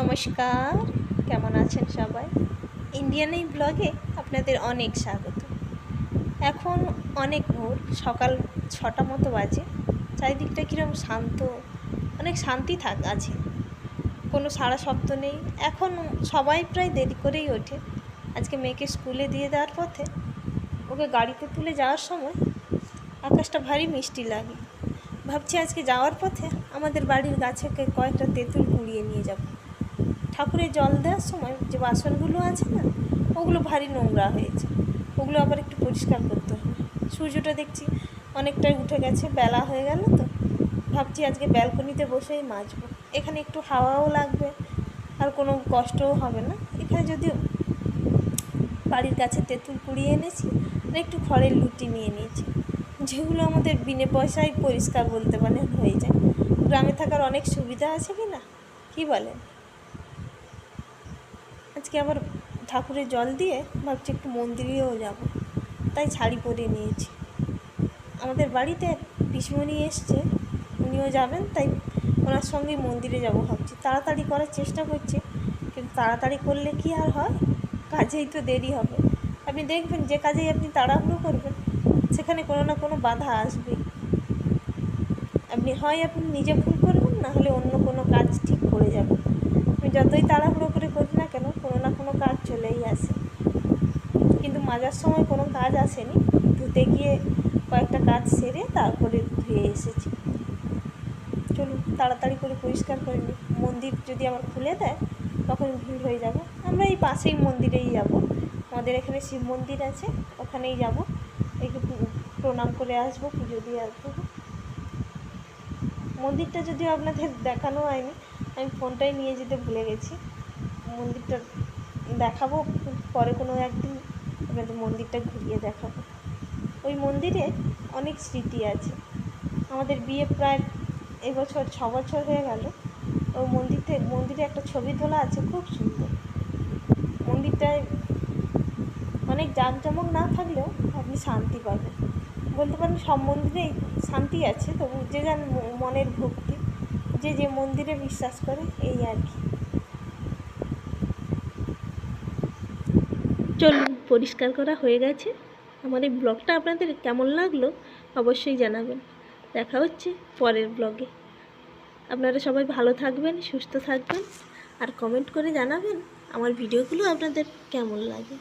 নমস্কার, কেমন আছেন সবাই? ইন্ডিয়ান এই ব্লগে আপনাদের অনেক স্বাগত। এখন অনেক ভোর, সকাল ছটা মতো বাজে। চারিদিকটা কীরকম শান্ত, অনেক শান্তি থাক আছে। কোনো সারা শব্দ নেই। এখন সবাই প্রায় দেরি করেই ওঠে। আজকে মেয়েকে স্কুলে দিয়ে দেওয়ার পথে ওকে গাড়িতে তুলে যাওয়ার সময় আকাশটা ভারী মিষ্টি লাগে। ভাবছি আজকে যাওয়ার পথে আমাদের বাড়ির গাছেকে কয়েকটা তেঁতুল কুড়িয়ে নিয়ে যাব। ঠাকুরের জল দেওয়ার সময় যে বাসনগুলো আছে না, ওগুলো ভারী নোংরা হয়েছে। ওগুলো আবার একটু পরিষ্কার করতে হবে। সূর্যটা দেখছি অনেকটাই উঠে গেছে, বেলা হয়ে গেল তো। ভাবছি আজকে ব্যালকনিতে বসেই মাজবো। এখানে একটু হাওয়াও লাগবে, আর কোনো কষ্টও হবে না। এখানে যদিও বাড়ির কাছে তেঁতুল কুড়িয়ে এনেছি, আর একটু খড়ের লুটি নিয়ে নিয়েছি। যেগুলো আমাদের বিনে পয়সায় পরিষ্কার বলতে পারেন হয়ে যায়। গ্রামে থাকার অনেক সুবিধা আছে কি না? কী বলেন? আজকে আবার ঠাকুরের জল দিয়ে ভাবছি একটু মন্দিরেও যাব। তাই শাড়ি পরে নিয়েছি। আমাদের বাড়িতে পিসমণি এসছে, উনিও যাবেন, তাই ওনার সঙ্গে মন্দিরে যাব ভাবছি। তাড়াতাড়ি করার চেষ্টা করছি, কিন্তু তাড়াতাড়ি করলে কি আর হয়? কাজেই তো দেরি হবে। আপনি দেখবেন, যে কাজেই আপনি তাড়াহুড়ো করবেন, সেখানে কোনো না কোনো বাধা আসবে। আপনি হয় আপনি নিজে ভুল করবেন, না হলে অন্য কোনো কাজ ঠিক করে যাবেন। আমি যতই তাড়াহুড়ো করে করি না কেন চলেই আসে। কিন্তু মাজার সময় কোনো কাজ আসেনি। ধুতে গিয়ে কয়েকটা কাজ সেরে তারপরে ধুয়ে এসেছি। চলুন, তাড়াতাড়ি করে পরিষ্কার করে নিই। মন্দির যদি আবার খুলে দেয়, তখন ভিড় হয়ে যাবে। আমরা এই পাশেই মন্দিরেই যাব। আমাদের এখানে শিব মন্দির আছে, ওখানেই যাব। একটু প্রণাম করে আসব, পুজো দিয়ে আসব। মন্দিরটা যদিও আপনাদের দেখানো হয়নি, আমি ফোনটাই নিয়ে যেতে ভুলে গেছি। মন্দিরটা দেখাবো, পরে কোনো একদিন আপনাদের মন্দিরটা ঘুরিয়ে দেখাবো। ওই মন্দিরে অনেক স্মৃতি আছে। আমাদের বিয়ে প্রায় এবছর ছ বছর হয়ে গেল। ওই মন্দিরতে, মন্দিরে একটা ছবি তোলা আছে, খুব সুন্দর। মন্দিরটায় অনেক জাঁকজমক না থাকলেও আপনি শান্তি পাবেন। বলতে পারেন সব মন্দিরেই শান্তি আছে, তবু যে যার মনের ভক্তি, যে যে মন্দিরে বিশ্বাস করে, এই আর কি। চলুন, পরিষ্কার করা হয়ে গেছে। আমার এই ব্লগটা আপনাদের কেমন লাগল অবশ্যই জানাবেন। দেখা হচ্ছে পরের ব্লগে। আপনারা সবাই ভালো থাকবেন, সুস্থ থাকবেন। আর কমেন্ট করে জানাবেন আমার ভিডিওগুলো আপনাদের কেমন লাগে।